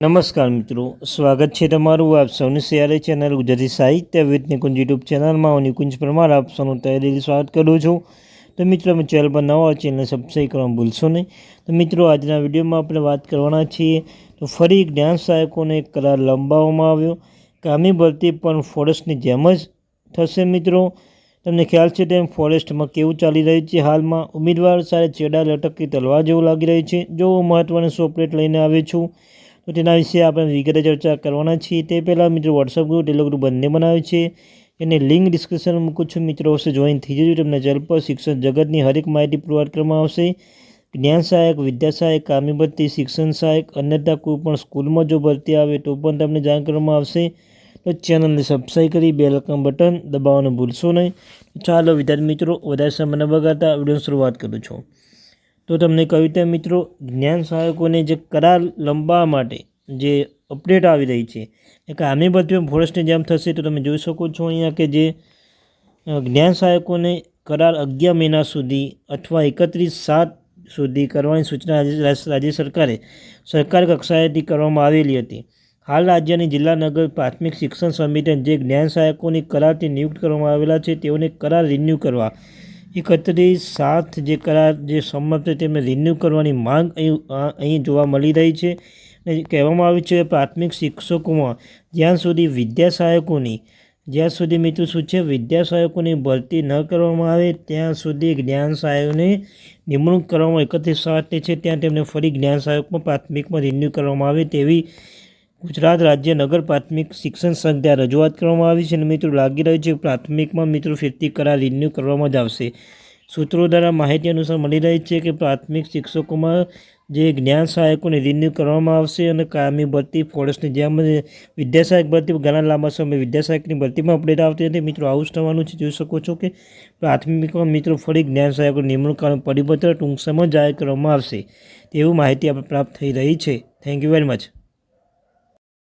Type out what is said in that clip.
નમસ્કાર મિત્રો, સ્વાગત છે તમારું આપ સૌની સિયારી ચેનલ ગુજરાતી સાહિત્ય વિથ નિકુંજ યુટ્યુબ ચેનલમાં. હું નિકુંજ પરમાર, આપ સૌનું તૈયારી સ્વાગત કરું છું. તો મિત્રો અમે ચેનલ પર નવા ચેનલ સબસ્ક્રાઈબ કરવાનું ભૂલશો નહીં. તો મિત્રો, આજના વિડીયોમાં આપણે વાત કરવાના છીએ, તો ફરી જ્ઞાન સહાયકોને એક કરાર લંબાવવામાં આવ્યો. કામી ભરતી પણ ફોરેસ્ટની જેમ જ થશે મિત્રો. તમને ખ્યાલ છે તેમ ફોરેસ્ટમાં કેવું ચાલી રહ્યું છે હાલમાં? ઉમેદવાર સારે ચેડા લટકતી તલવાર જેવું લાગી રહ્યું છે. જો હું મહત્ત્વની સોપડેટ લઈને આવ્યો છું. તો તેના વિશે આપણે વિગતે ચર્ચા કરવાના છીએ. તે પહેલાં મિત્રો વોટ્સઅપ ગ્રુપ ટેલિગ્રામ ગ્રુપ બંને બનાવ્યું છે. એને લિંક ડિસ્ક્રિપ્શનમાં મૂકું છું. મિત્રો હશે જોઈન થઈ જજો. તમને ચેનલ પર શિક્ષણ જગતની હરેક માહિતી પ્રોવાઈડ કરવામાં આવશે. જ્ઞાન સહાયક, વિદ્યા સહાયક, કામી શિક્ષણ સહાયક અન્યતા કોઈ પણ સ્કૂલમાં જો ભરતી આવે તો પણ તમને જાણ કરવામાં આવશે. તો ચેનલને સબસ્ક્રાઈબ કરી બે લકમ બટન દબાવવાનું ભૂલશો નહીં. ચાલો વિદ્યાર્થી મિત્રો, વધારે સમય ન બગાડતા વીડિયો શરૂઆત કરું છું. તો તમને કવિતા મિત્રો, જ્ઞાન સહાયકોને જે કરાર લંબાવવા માટે જે અપડેટ આવી રહી છે. એ કામી ભરતીઓ ફોરેસ્ટની જેમ થશે તો તમે જોઈ શકો છો અહીંયા કે જે જ્ઞાન સહાયકોને કરાર અગિયાર મહિના સુધી અથવા એકત્રીસ સાત સુધી કરવાની સૂચના રાજ્ય સરકારે સરકાર કક્ષાએથી કરવામાં આવેલી હતી. હાલ રાજ્યની જિલ્લા નગર પ્રાથમિક શિક્ષણ સમિતિ જે જ્ઞાન સહાયકોની કરારથી નિયુક્ત કરવામાં આવેલા છે તેઓને કરાર રિન્યૂ કરવા. એકત્રીસ સાત જે કરાર જે સંમત છે તેમને રિન્યૂ કરવાની માંગ અહીં અહીં જોવા મળી રહી છે. કહેવામાં આવ્યું છે પ્રાથમિક શિક્ષકોમાં જ્યાં સુધી વિદ્યા સહાયકોની જ્યાં સુધી મિત્રો શું છે વિદ્યા સહાયકોની ભરતી ન કરવામાં આવે, ત્યાં સુધી જ્ઞાન સહાયકોની નિમણૂક કરવામાં એકત્રીસ સાતની છે, ત્યાં તેમને ફરી જ્ઞાન સહાયકમાં પ્રાથમિકમાં રિન્યૂ કરવામાં આવે તેવી ગુજરાત રાજ્ય નગર પ્રાથમિક શિક્ષણ સંઘ ત્યાં રજૂઆત કરવામાં આવી છે અને મિત્રો લાગી રહ્યું છે પ્રાથમિકમાં મિત્રો ફિરતી કરાર રિન્યૂ કરવામાં જ આવશે. સૂત્રો દ્વારા માહિતી અનુસાર મળી રહી છે કે પ્રાથમિક શિક્ષકોમાં જે જ્ઞાન સહાયકોને રિન્યૂ કરવામાં આવશે અને કાયમી ભરતી ફોરેસ્ટની જેમ વિદ્યાસહાયક વિદ્યા ભરતી ઘણા લાંબા સમય વિદ્યા સહાયકની ભરતીમાં અપડેટ આવતી હતી. મિત્રો, આવું થવાનું છે. જોઈ શકો છો કે પ્રાથમિકમાં મિત્રો ફરી જ્ઞાન સહાયકો નિમણૂક કરવાનું પરિપત્ર ટૂંક સમય જાહેર કરવામાં આવશે. તેવું માહિતી આપણે પ્રાપ્ત થઈ રહી છે. Thank you very much